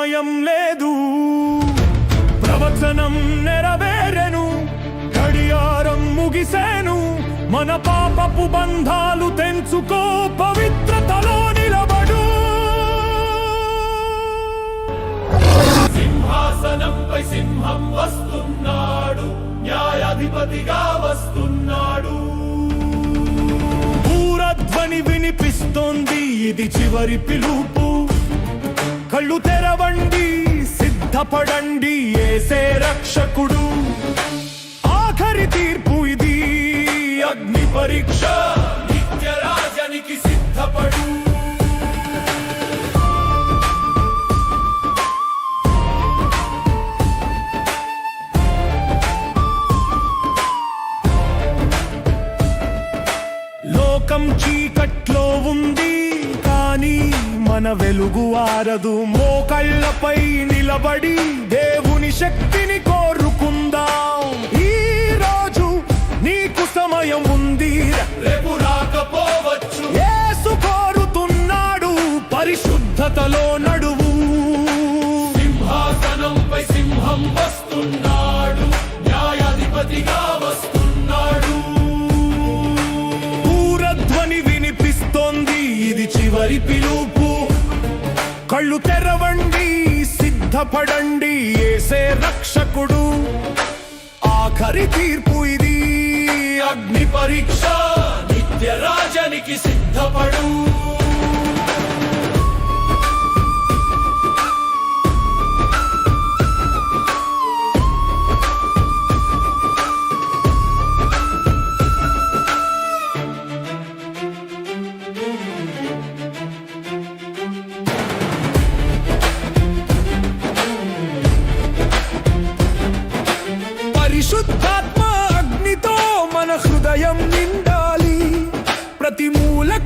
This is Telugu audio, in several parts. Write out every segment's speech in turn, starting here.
సమయం లేదు. ప్రవచనం నెరవేరెను గడియారం ముగిసేను. మన పాపపు బంధాలు తెంచుకో పవిత్రతలో నిలబడు. సింహాసనంపై సింహం వస్తున్నాడు న్యాయాధిపతిగా వస్తున్నాడు. పూరధ్వని వినిపిస్తోంది ఇది చివరి పిలుపు. కళ్ళు తెరవండి సిద్ధపడండి ఏసే రక్షకుడు. ఆఖరి తీర్పు ఇది. అగ్ని పరీక్ష నిత్య రాజనికి సిద్ధపడు. లోకం చీకట్లో ఉంది. మన వెలుగు ఆరదు. మోకళ్ళపై నిలబడి దేవుని శక్తిని కోరుకుందాం. ఈ రోజు నీకు సమయం ఉంది. రేపు రాకపో సిద్ధపడండి ఏసే రక్షకుడు. ఆఖరి తీర్పు ఇది. అగ్ని పరీక్ష నిత్య రాజనికి సిద్ధపడు.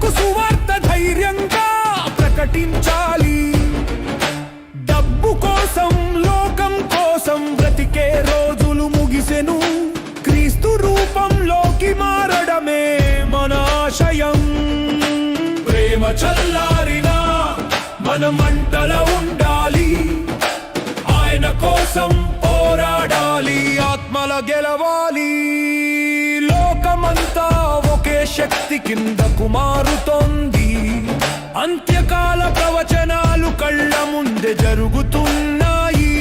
మూలకు సువార్త ధైర్యంగా ప్రకటించాలి. డబ్బు కోసం లోకం కోసం బ్రతికే రోజులు ముగిసెను. క్రీస్తు రూపంలోకి మారడమే మన ఆశయం. ప్రేమ చల్లారినా మన మంటల ఉండాలి. ఆయన కోసం పోరాడాలి ఆత్మల గెలవాలి. శక్తి కిందకు మారుతోంది అంత్యకాల ప్రవచనాలు కళ్ళ ముందే జరుగుతున్నాయి.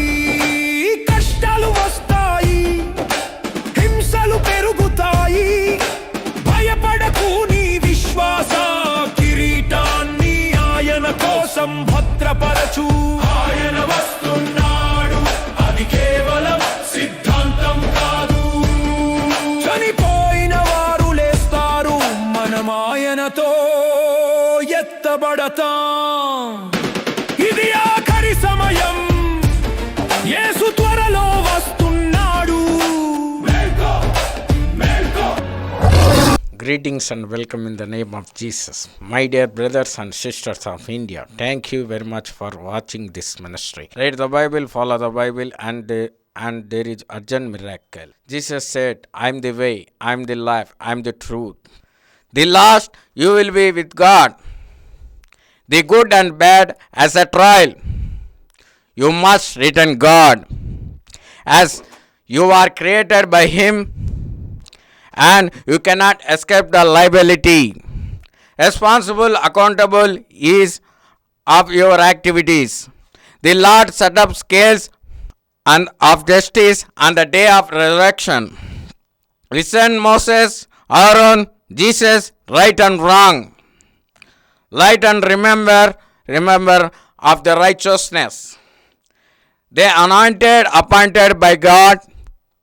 కష్టాలు వస్తాయి హింసలు పెరుగుతాయి. భయపడకు నీ విశ్వాస కిరీటాన్ని ఆయన కోసం భద్రపరచు. ఆయన వస్తుంది ఎత్తబడతాం ఇది ఆఖరి సమయం యేసు త్వరలో వస్తున్నాడు మేల్కో మేల్కో Greetings and welcome in the name of Jesus. My dear brothers and sisters of India, thank you very much for watching this ministry. Read the Bible, follow the Bible, and uh, and there is urgent miracle. Jesus said, I am the way, I am the life, I am the truth. The last you will be with God. The good and bad as a trial. You must return God. As you are created by Him, and you cannot escape the liability. Responsible, accountable is of your activities. The Lord set up scales and of justice on the day of resurrection. Listen, Moses, Aaron, Jesus, right and wrong. Light and remember, remember of the righteousness. They anointed, appointed by God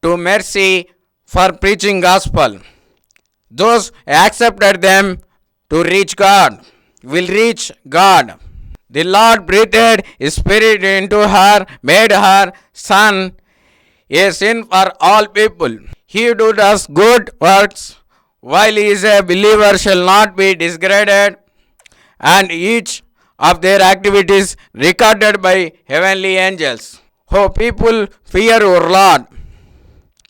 to mercy for preaching gospel. Those accepted them to reach God will reach God. The Lord breathed Spirit into her, made her son a sin for all people. He who does good works while he is a believer shall not be disgraded, and each of their activities recorded by heavenly angels. Oh, people, fear your Lord.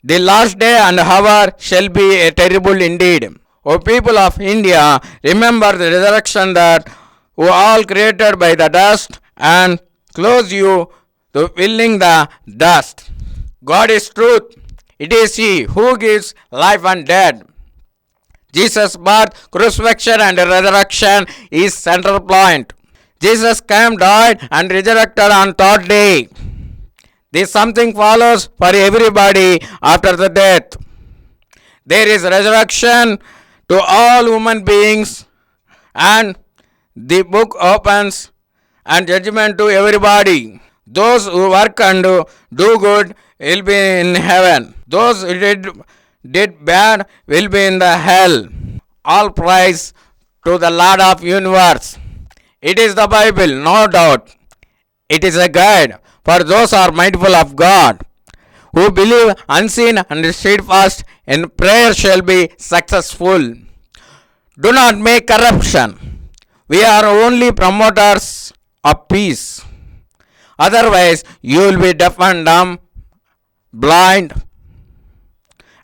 The last day and hour shall be a terrible indeed. O people of India, remember the resurrection that who all created by the dust and close you to willing the dust. God is truth. It is He who gives life and death. Jesus' birth, crucifixion, and resurrection is central point. Jesus came, died, and resurrected on third day. This something follows for everybody after the death. There is resurrection to all human beings, and the book opens and judgment to everybody. Those who work and do good will be in heaven. Those who did, did bad will be in the hell. All praise to the Lord of universe. It is the Bible, no doubt. It is a guide for those are mindful of God, who believe unseen and steadfast in prayer shall be successful. Do not make corruption. We are only promoters of peace. Otherwise, you will be deaf and dumb, blind,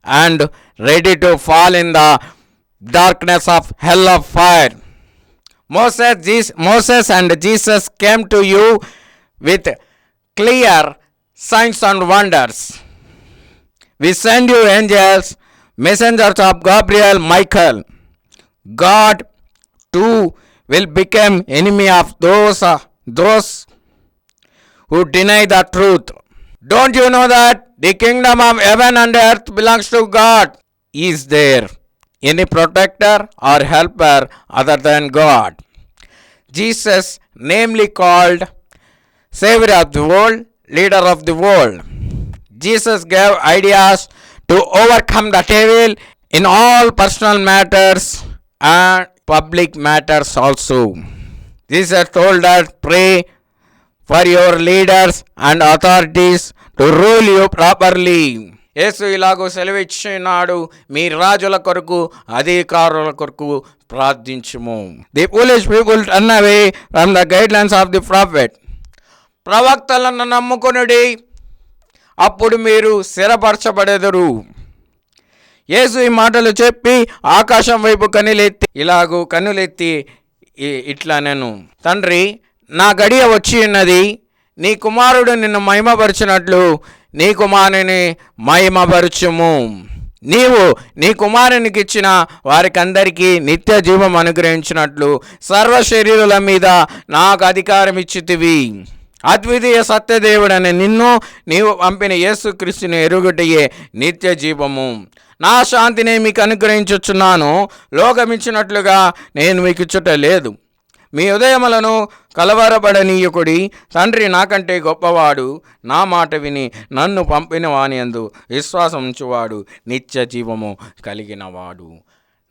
and ready to fall in the darkness of hell of fire. Moses, Moses and Jesus came to you with clear signs and wonders. We send you angels, messengers of Gabriel, Michael. God too will become enemy of those uh, those who deny the truth. Don't you know that the kingdom of heaven and earth belongs to God? Is there any protector or helper other than God? Jesus, namely called Savior of the world, leader of the world. Jesus gave ideas to overcome the devil in all personal matters and public matters also. Jesus told us, pray for your leaders and authorities to rule you properly. యేసు ఇలాగూ సెలవిచ్చినాడు మీ రాజుల కొరకు అధికారుల కొరకు ప్రార్థించుము. The police people turn away from the guidelines of the prophet ప్రవక్తలను నమ్ముకొనుడి అప్పుడు మీరు స్థిరపరచబడెదరు. యేసు ఈ మాటలు చెప్పి ఆకాశం వైపు కనులెత్తి ఇలాగూ కనులెత్తి ఇట్లా నేను తండ్రి నా గడియ వచ్చి ఉన్నది నీ కుమారుడు నిన్ను మహిమపరిచినట్లు నీ కుమారుని మహిమపరచుము. నీవు నీ కుమారునికి ఇచ్చిన వారికందరికీ నిత్య జీవం అనుగ్రహించినట్లు సర్వ శరీరుల మీద నాకు అధికారం ఇచ్చితివి. అద్వితీయ సత్యదేవుడని నిన్ను నీవు పంపిన యేసుక్రీస్తుని ఎరుగుటయే నిత్య జీవము. నా శాంతిని మీకు అనుగ్రహించుచున్నాను. లోకమిచ్చినట్లుగా నేను మీకు ఇచ్చుట లేదు. మీ ఉదయములను కలవరబడనీయకుడి తండ్రి నాకంటే గొప్పవాడు. నా మాట విని నన్ను పంపిన వానియందు విశ్వాసం ఉంచువాడు నిత్య జీవము కలిగినవాడు.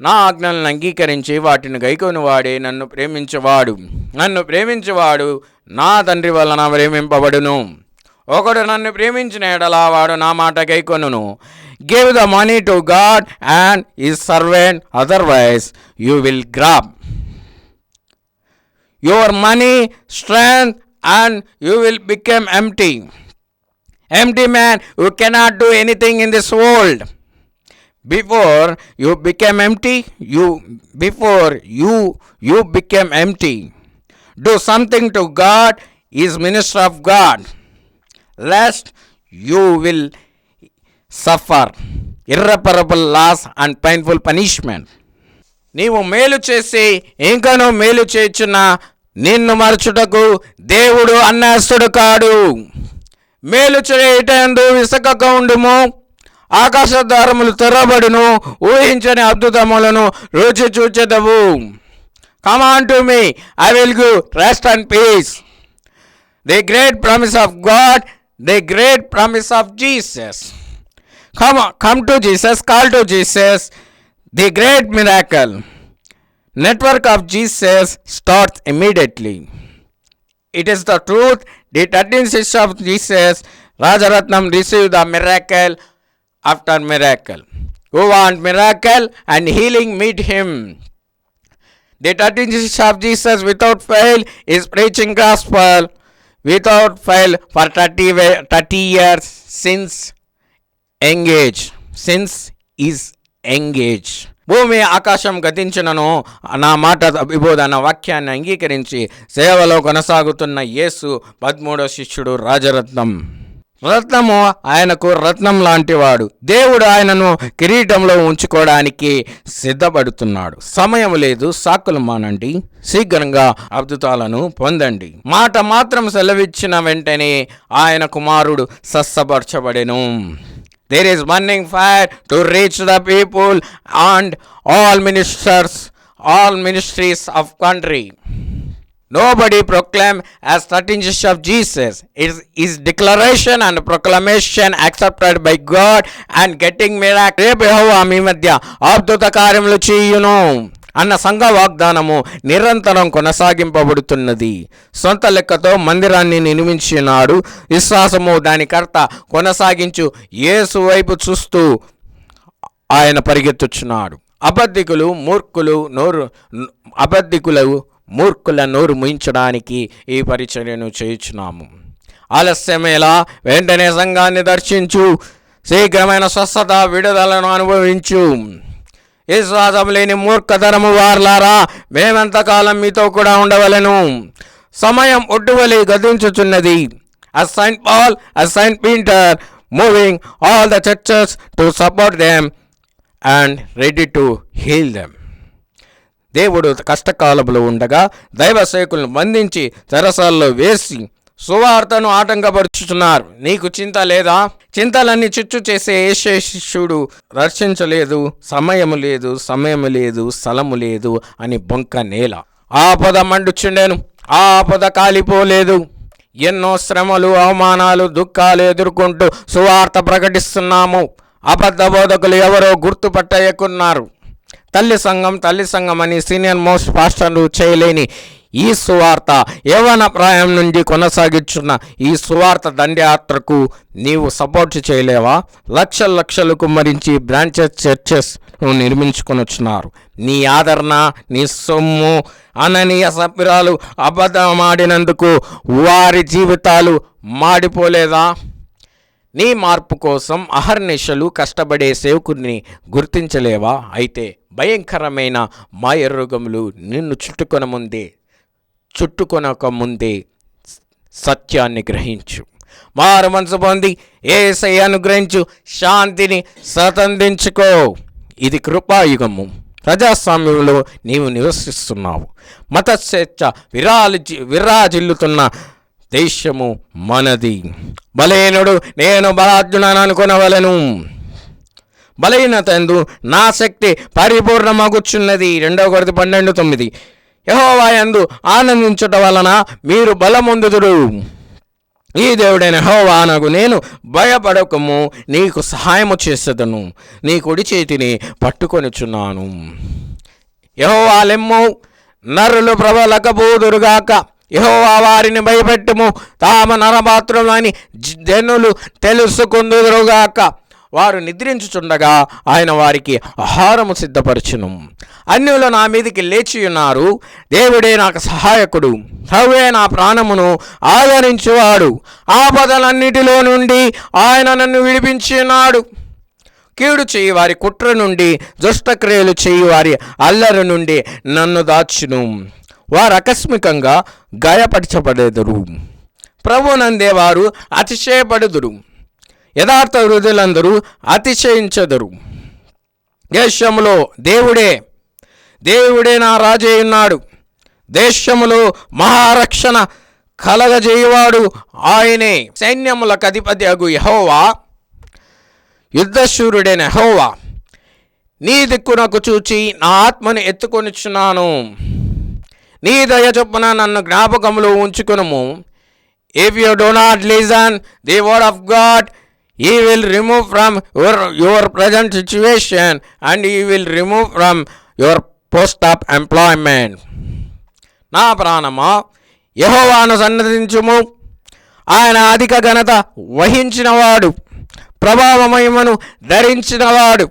నా ఆజ్ఞలను అంగీకరించి వాటిని గైకొని వాడే నన్ను ప్రేమించేవాడు. నన్ను ప్రేమించేవాడు నా తండ్రి వలన ప్రేమింపబడును. ఒకడు నన్ను ప్రేమించిన ఎడలా వాడు నా మాట గైకొనును. Give the money to God and his servant otherwise you will grab your money, strength, and you will become empty. Empty man who cannot do anything in this world. Before you become empty, you before you you became empty. Do something to God is minister of God. Lest you will suffer irreparable loss and painful punishment. నీవు మేలు చేసి ఇంకను మేలు చేయుచున్న నిన్ను మరచుటకు దేవుడు అన్యాస్తుడు కాడు. మేలు చేయటందు విసకక ఉండుము. ఆకాశ ద్వారములు తెరబడును ఊహించని అద్భుతములను రుచి చూచెదవు. Come on to me I will give rest and peace the great promise of God the great promise of Jesus come come to Jesus call to Jesus the great miracle network of jesus starts immediately. It is the truth the 13 sisters of jesus rajaratnam received the miracle after miracle. Who want miracle and healing meet him. The 13 sisters of jesus without fail is preaching gospel. Without fail for 30, 30 years since engage since is engage భూమి ఆకాశం గతించినను. నా మాట విబోధన వాక్యాన్ని అంగీకరించి సేవలో కొనసాగుతున్న యేసు పదమూడో శిష్యుడు రాజరత్నం. రత్నము ఆయనకు రత్నం లాంటివాడు. దేవుడు ఆయనను కిరీటంలో ఉంచుకోవడానికి సిద్ధపడుతున్నాడు. సమయం లేదు సాకులు మానండి. శీఘ్రంగా అద్భుతాలను పొందండి. మాట మాత్రం సెలవిచ్చిన వెంటనే ఆయన కుమారుడు సస్సపరచబడెను. There is burning fire to reach the people and all ministers all ministries of country Nobody proclaim as 13 of Jesus. It is his declaration and proclamation accepted by God and getting miracle. రేపు యెహోవా మీ మధ్య అద్భుత కార్యములు చేయును అన్న సంఘ వాగ్దానము నిరంతరం కొనసాగింపబడుతున్నది. సొంత లెక్కతో మందిరాన్ని నిర్మించినాడు విశ్వాసము. దాని కర్త కొనసాగించు యేసు వైపు చూస్తూ ఆయన పరిగెత్తుచున్నాడు. అబద్ధికులు మూర్ఖులు నోరు అబద్ధికులు మూర్ఖుల నోరు ముయించడానికి ఈ పరిచర్యను చేయుచున్నాము. ఆలస్యమేలా వెంటనే సంఘాన్ని దర్శించు. శీఘ్రమైన స్వస్థత విడుదలను అనుభవించు. విశ్వాసం లేని మూర్ఖధరము వార్లారా మేమెంతకాలం మీతో కూడా ఉండవలను. సమయం ఒడ్డువలి గదించుచున్నది as in Paul as in Peter moving all the churches to support them and ready to heal them దేవుడు కష్టకాలములు ఉండగా దైవ సేకులను వందించి సరసాల్లో వేసి సువార్తను ఆటంకపరుచుతున్నారు నీకు చింత లేదా? చింతలన్నీ చిచ్చు చేసే ఏషే శిష్యుడు రక్షించలేదు సమయము లేదు సమయము లేదు స్థలము లేదు అని బొంక నేల. ఆపద మండుచుండెను ఆపద కాలిపోలేదు. ఎన్నో శ్రమలు అవమానాలు దుఃఖాలు ఎదుర్కొంటూ సువార్త ప్రకటిస్తున్నాము. అబద్ధ బోధకులు ఎవరో గుర్తుపట్టయకున్నారు. తల్లి సంఘం తల్లి సంఘం అని సీనియర్ మోస్ట్ పాస్టర్లు చేయలేని ఈ సువార్త యవనప్రాయం నుండి కొనసాగించున్న ఈ సువార్త దండయాత్రకు నీవు సపోర్ట్ చేయలేవా? లక్షల లక్షలకు మరించి బ్రాంచెస్ చర్చెస్ నిర్మించుకొని వచ్చినారు. నీ ఆదరణ నీ సొమ్ము అననీయ సభ్యురాలు అబద్ధమాడినందుకు వారి జీవితాలు మాడిపోలేదా? నీ మార్పు కోసం అహర్నిశలు కష్టపడే సేవకుడిని గుర్తించలేవా? అయితే భయంకరమైన మాయరోగములు నిన్ను చుట్టుకొన ముందే చుట్టుకొనక ముందే సత్యాన్ని గ్రహించు. మారు మనసు పొంది ఏసై అనుగ్రహించు. శాంతిని స్వతంత్రించుకో ఇది కృపాయుగము. ప్రజాస్వామ్యంలో నీవు నివసిస్తున్నావు. మత స్వేచ్ఛ విరాలి విరాజిల్లుతున్న దేశము మనది. బలహీనుడు నేను బలార్జునని అనుకునవలను. బలహీనత ఎందు నా శక్తి పరిపూర్ణమగుచున్నది. రెండవ కొరత పన్నెండు తొమ్మిది. యహోవా యందు ఆనందించుట వలన మీరు బలమొందుదురు. ఈ దేవుడైన హోవానగు నేను భయపడకము నీకు సహాయము చేసేదను. నీ కుడి చేతిని పట్టుకొనిచున్నాను. యహోవాలెమ్మో నరులు ప్రబలకపోదురుగాక యహోవా వారిని భయపెట్టుము. తామ నరమాత్రులని జనులు తెలుసుకుందురుగాక వారు నిద్రించుచుండగా ఆయన వారికి ఆహారము సిద్ధపరచును. అన్యులు నా మీదికి లేచి ఉన్నారు. దేవుడే నాకు సహాయకుడు. హవే నా ప్రాణమును ఆదరించువాడు. ఆపదలన్నిటిలో నుండి ఆయన నన్ను విడిపించినాడు. కీడు చేయి వారి కుట్ర నుండి దుష్టక్రియలు చేయి వారి అల్లరి నుండి నన్ను దాచును. వారు ఆకస్మికంగా గాయపరచబడేదురు ప్రభునందేవారు అతిశయపడుదురు. యథార్థ హృదయులందరూ అతిశయించదురు. దేశములో దేవుడే దేవుడే నా రాజే ఉన్నాడు. దేశములో మహారక్షణ కలగజేయువాడు ఆయనే. సైన్యములకు అధిపతి అగు యహోవా యుద్ధశూరుడైన యెహోవా నీ దిక్కునకు చూచి నా ఆత్మను ఎత్తుకొనిచున్నాను. నీ దయ చొప్పున నన్ను జ్ఞాపకములు ఉంచుకునుము. If you do not listen the word of God he will remove from your your present situation and he will remove from your post of employment నా ప్రాణమా యహోవాను సన్నదించుము ఆయన అధిక ఘనత వహించినవాడు ప్రభావమయమును ధరించినవాడు.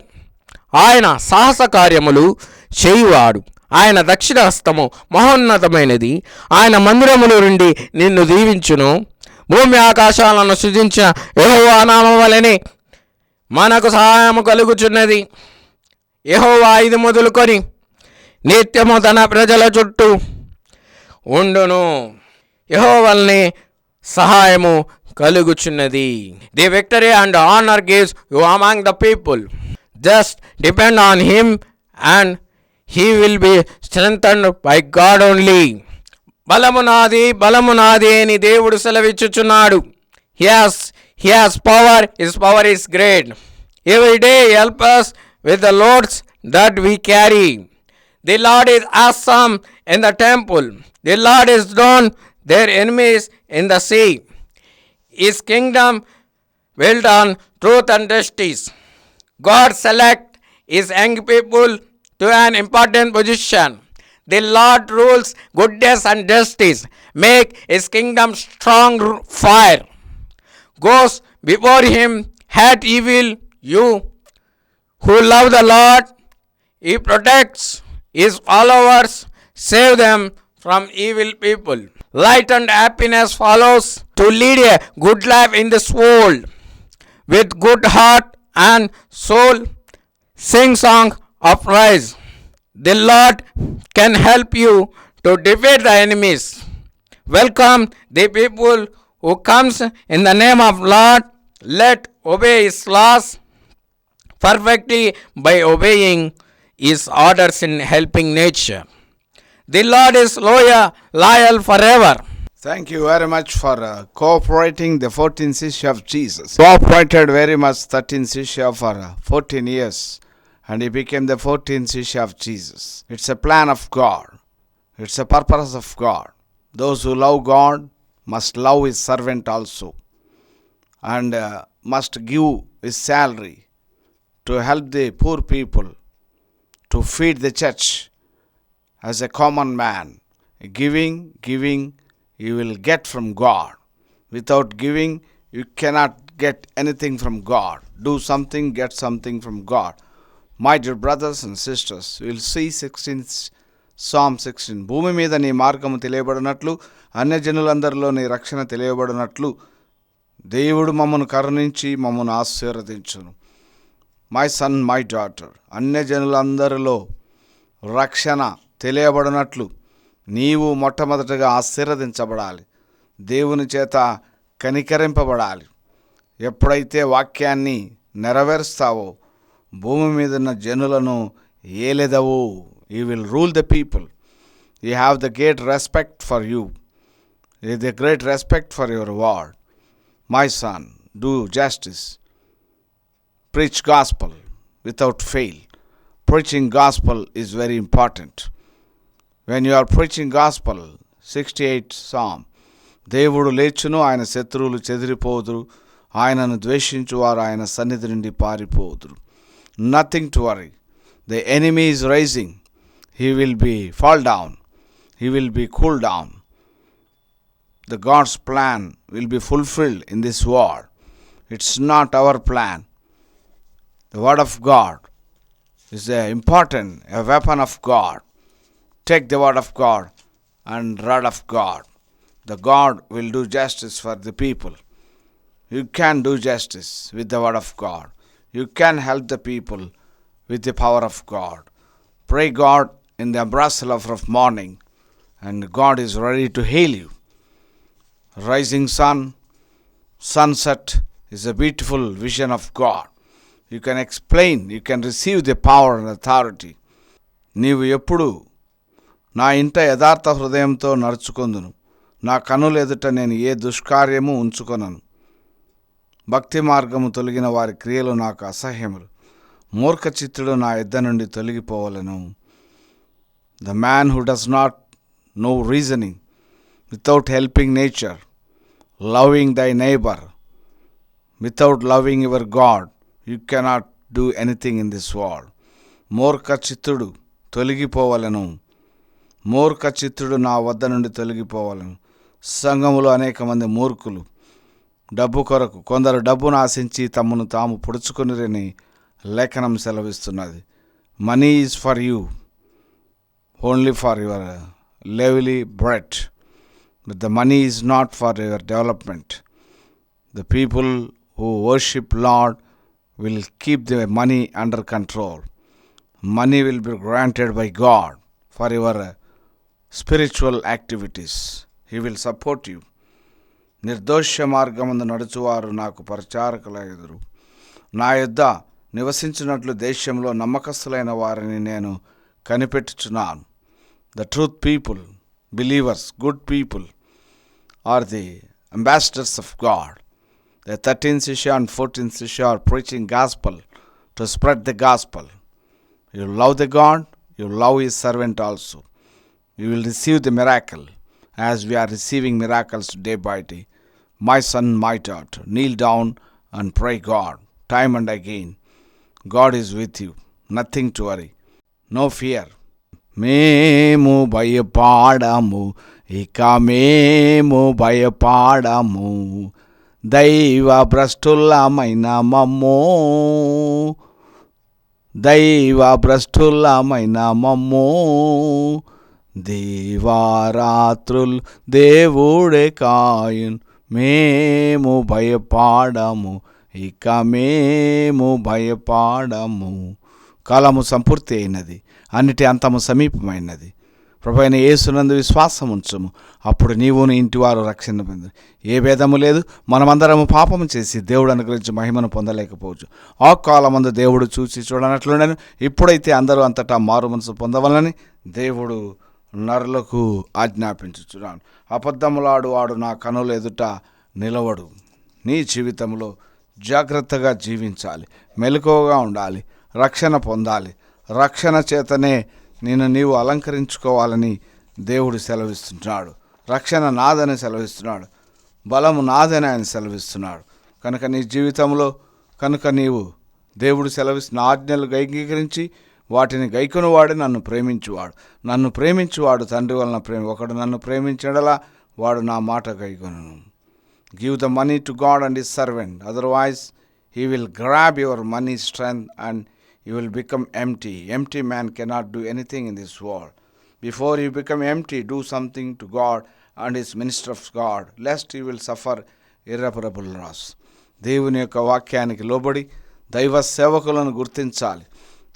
ఆయన సాహస కార్యములు చేయువాడు. ఆయన దక్షిణ హస్తము మహోన్నతమైనది. ఆయన మందిరములు నుండి నిన్ను దీవించును. భూమి ఆకాశాలను సృజించిన యహోవా నామం వలనే మనకు సహాయము కలుగుచున్నది. యహోవా ఇది మొదలుకొని నిత్యము తన ప్రజల చుట్టూ ఉండును. యహోవల్ని సహాయము కలుగుచున్నది. The victory and honour gives you among the people just depend on him and He will be strengthened by God only బలము నాది బలము నాది అని దేవుడు సెలవిచ్చుచున్నాడు he has he has power his power is great every day help us with the loads that we carry. The Lord is awesome in the temple. The Lord is drawn their enemies in the sea. His kingdom built on truth and justice. God select his young people to an important position. The Lord rules goodness and justice. Make his kingdom strong fire. Goes before him, hate evil, you who love the Lord, He protects His followers, save them from evil people. Light and happiness follows to lead a good life in this world. With good heart and soul, sing song of praise. The Lord can help you to defeat the enemies. Welcome the people who comes in the name of Lord. Let obey His laws perfectly by obeying his orders in helping nature. The Lord is loyal, loyal forever. Thank you very much for uh, cooperating the 14th issue of Jesus. Cooperated very much 13th issue for uh, 14 years and he became the 14th issue of Jesus. It's a plan of God. It's a purpose of God. Those who love God must love his servant also and uh, must give his salary to help the poor people, to feed the church as a common man. Giving, giving, you will get from God. Without giving, you cannot get anything from God. Do something, get something from God. My dear brothers and sisters will see see 16th Psalm 16. భూమి మీద నీ మార్గము తెలియబడినట్లు అన్యజనులందరిలో నీ రక్షణ తెలియబడినట్లు దేవుడు మమ్మను కరుణించి మమ్మను ఆశీర్వదించును. మై సన్ మై డాటర్ అన్యజనులందరిలో రక్షణ తెలియబడినట్లు నీవు మొట్టమొదటగా ఆశీర్వదించబడాలి. దేవుని చేత కనికరింపబడాలి. ఎప్పుడైతే వాక్యాన్ని నెరవేరుస్తావో భూమి మీద ఉన్న జనులను ఏలెదవు you will rule the people you have the great respect for you the great respect for your word my son do justice preach gospel without fail preaching gospel is very important when you are preaching gospel 68 psalm దేవుడు లేచును ఆయన శత్రువులు చెదిరిపోదురు ఆయనను ద్వేషించు వారు ఆయన సన్నిధి నుండి పారిపోదురు Nothing to worry. The enemy is rising. He will be fall down. He will be cool down. The God's plan will be fulfilled in this war. It's not our plan. The word of God is a important, a weapon of God. Take the word of God and rod of God. The God will do justice for the people. You can do justice with the word of God You can help the people with the power of God. Pray God in the bristle of of morning, and God is ready to heal you rising sun, sunset is a beautiful vision of God. You can explain, you can receive the power and authority. నీవు ఎప్పుడు నా ఇంట యథార్థ హృదయంతో నడుచుకొందును నా కనుల ఎదుట నేను ఏ దుష్కార్యము ఉంచుకొనను భక్తి మార్గము తొలగిన వారి క్రియలు నాకు అసహ్యములు. మూర్ఖ చిత్తుడు నా ఇద్ద నుండి తొలగిపోవలను. The man who does not know reasoning without helping nature loving thy neighbour without loving your God you cannot do anything in this world మూర్ఖ చిత్తుడు తొలగిపోవలను. మూర్ఖ చిత్తుడు నా వద్ద నుండి తొలగిపోవలను. సంఘములో అనేక మంది మూర్ఖులు డబ్బు కొరకు కొందరు డబ్బును ఆశించి తమను తాము పొడుచుకునిరని లేఖనం సెలవిస్తున్నది. Money is for you only for your lively bread but the money is not for your development the people who worship Lord will keep the money under control money will be granted by God for your spiritual activities he will support you నిర్దోష మార్గమందు నడుచువారు నాకు పరిచారకులెదురు నా యొద్ద నివసించినట్లు దేశంలో నమ్మకస్తులైన వారిని నేను కనిపెట్టుచున్నాను the truth people believers good people are the ambassadors of God the thirteen శిష్య అండ్ ఫోర్టీన్ శిష్య are preaching gospel to spread the gospel you love the God you love his servant also you will receive the miracle as we are receiving miracles day by day. My son, my daughter, kneel down and pray God time and again. God is with you. Nothing to worry. No fear. మేము భయపాడము ఇక మేము భయపాడము దైవ భ్రష్టులమైన మమ్మో దైవ భ్రష్టులమైన మమ్మో దీవారాత్రులు దేవుడే కాయున్ మేము భయపాడము ఇక మేము భయపాడము. కాలము సంపూర్తి అయినది అన్నిటి అంతము సమీపమైనది. ప్రభైన యేసునందు విశ్వాసం ఉంచము. అప్పుడు నీవు నీ ఇంటివారు రక్షణ పొంది ఏ భేదము లేదు మనమందరము పాపము చేసి దేవుడు అనుగ్రహించి మహిమను పొందలేకపోవచ్చు. ఆ కాలమందు దేవుడు చూసి చూడనట్లుండను ఇప్పుడైతే అందరూ అంతటా మారు మనసు పొందవలని దేవుడు నరులకు ఆజ్ఞాపించుచున్నాను అబద్ధములాడు వాడు నా కనుల ఎదుట నిలవడు. నీ జీవితంలో జాగ్రత్తగా జీవించాలి. మెలకువగా ఉండాలి. రక్షణ పొందాలి. రక్షణ చేతనే నేను నీవు అలంకరించుకోవాలని దేవుడు సెలవిస్తున్నాడు. రక్షణ నాదని సెలవిస్తున్నాడు. బలము నాదని ఆయన సెలవిస్తున్నాడు. కనుక నీ జీవితంలో కనుక నీవు దేవుడు సెలవిస్తున్న ఆజ్ఞలు అంగీకరించి వాటిని గైకొనివాడు నన్ను ప్రేమించువాడు. నన్ను ప్రేమించువాడు తండ్రి వలన ప్రేమ ఒకడు నన్ను ప్రేమించడలా వాడు నా మాట గైకొను give the money to God and his servant otherwise he will grab your money strength and you will become empty empty man cannot do anything in this world before you become empty do something to God and his minister of God lest you will suffer irreparable loss దేవుని యొక్క వాక్యానికి లోబడి దైవ సేవకులను గుర్తించాలి.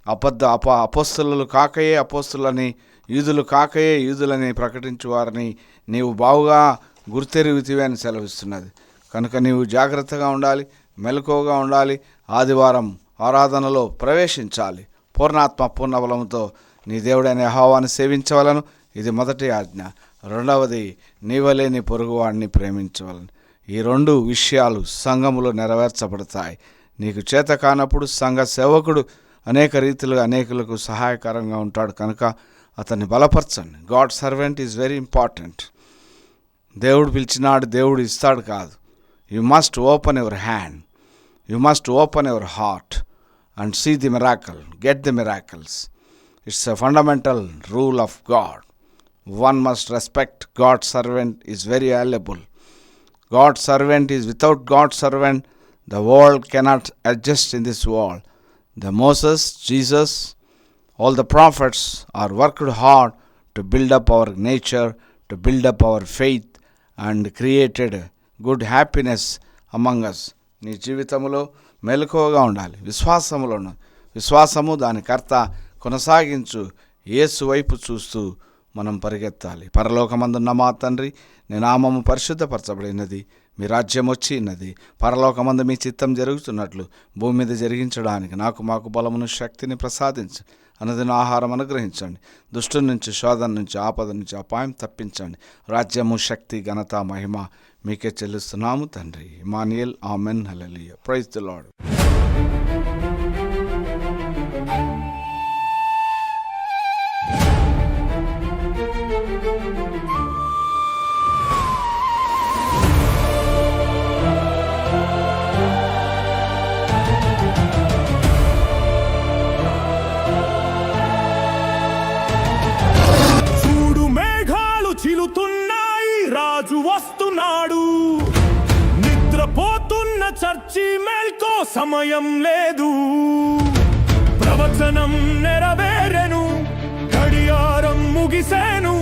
అబద్ధ అప అపోస్తులు కాకయే అపోస్తులని యూదులు కాకయే యూదులని ప్రకటించువారని నీవు బావుగా గుర్తెరుగుతివి అని సెలవిస్తున్నది. కనుక నీవు జాగ్రత్తగా ఉండాలి మెలకువగా ఉండాలి ఆదివారం ఆరాధనలో ప్రవేశించాలి. పూర్ణాత్మ పూర్ణబలముతో నీ దేవుడైన యెహోవాను సేవించవలను. ఇది మొదటి ఆజ్ఞ. రెండవది నీవలేని పొరుగువాడిని ప్రేమించవలను. ఈ రెండు విషయాలు సంఘములో నెరవేర్చబడతాయి. నీకు చేత కానప్పుడు సంఘ సేవకుడు అనేక రీతిలుగా అనేకులకు సహాయకరంగా ఉంటాడు కనుక అతన్ని బలపరచండి God servant is very important దేవుడు పిలిచినాడు దేవుడు ఇస్తాడు కాదు you must open your hand you must open your heart and see the miracle get the miracles it's a fundamental rule of God one must respect God servant is very valuable God's servant is without God's servant, the world cannot adjust in this world. The Moses, Jesus, all the prophets are worked hard to build up our nature, to build up our faith, and created good happiness among us. నీ జీవితంలో మెలకువగా ఉండాలి విశ్వాసములోను విశ్వాసము దాని కర్త కొనసాగించు యేసు వైపు చూస్తూ మనం పరిగెత్తాలి పరలోకమందున్న మా తండ్రి నీ నామము పరిశుద్ధపరచబడినది మీ రాజ్యం వచ్చినది. పరలోకమందు మీ చిత్తం జరుగుతున్నట్లు. భూమి మీద జరిగించడానికి నాకు మాకు బలమును శక్తిని ప్రసాదించు అన్నదిన ఆహారం అనుగ్రహించండి. దుష్టు నుంచి శోధన నుంచి ఆపద నుంచి అపాయం తప్పించండి. రాజ్యము శక్తి ఘనత మహిమ మీకే చెల్లిస్తున్నాము తండ్రి. Emmanuel amen. Hallelujah praise the వస్తున్నాడు. నిద్రపోతున్న చర్చి మేల్కో సమయం లేదు. ప్రవచనం నెరవేరెను గడియారం ముగిసేను.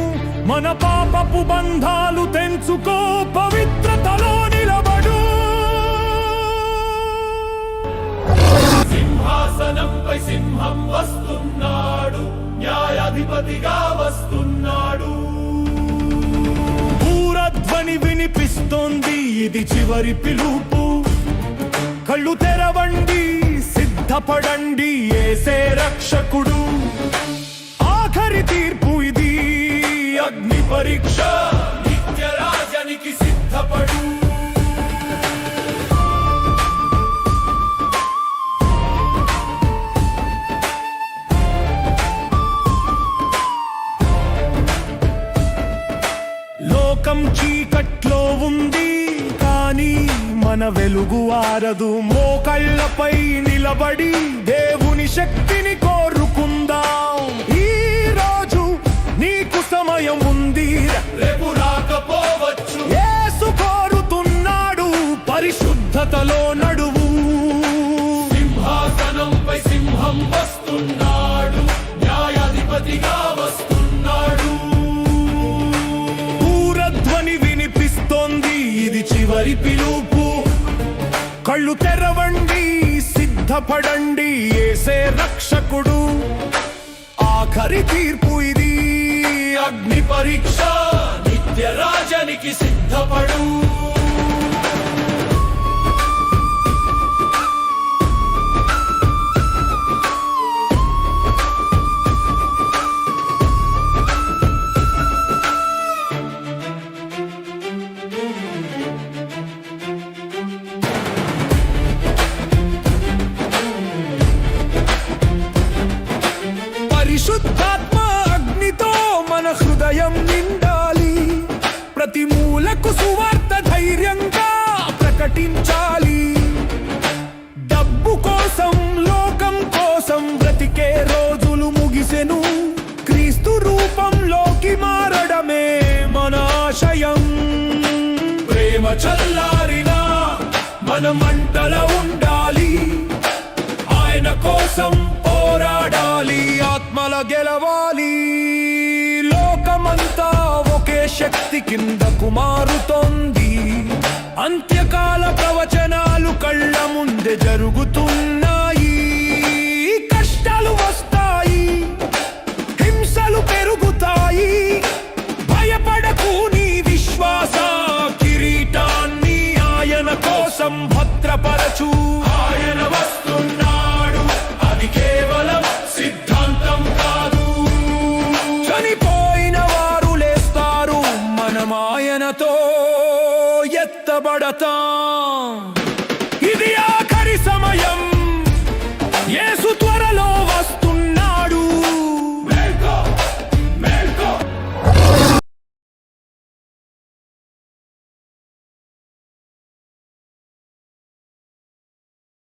మన పాపపు బంధాలు తెంచుకో పవిత్రతలో నిలబడు. సింహాసనం సింహాసనంపై సింహం వస్తున్నాడు న్యాయాధిపతిగా వస్తున్నాడు. భూరధ్వని వినిపిస్తోంది. ఇది చివరి పిలుపు. కళ్ళు తెరవండి సిద్ధపడండి ఏసే రక్షకుడు. ఆఖరి తీర్పు ఇది. అగ్ని పరీక్ష నిత్య రాజనికి సిద్ధపడు. ఉంది. కానీ మన వెలుగు ఆరదు. మోకళ్ళపై నిలబడి దేవుని శక్తిని కోరుకుందాం. ఈ రోజు నీకు సమయం ఉంది. రేపు రాకపోవచ్చు. యేసు కోరుతున్నాడు పరిశుద్ధతలో నడువు. సింహాసనంపై సింహం వస్తున్నాడు. న్యాయాధిపతిగా కళ్ళు తెరవండి సిద్ధపడండి ఏసే రక్షకుడు. ఆఖరి తీర్పు ఇది. అగ్ని పరీక్ష నిత్య రాజనికి సిద్ధపడు. లోకమంతా ఒకే శక్తి కిందకు మారుతోంది అంత్యకాల ప్రవచనాలు కళ్ళ ముందే జరుగుతున్నాయి. కష్టాలు వస్తాయి హింసలు పెరుగుతాయి. భయపడకు నీ విశ్వాస కిరీటాన్ని ఆయన కోసం భద్రపరచు. ఆయన వస్తుంది temps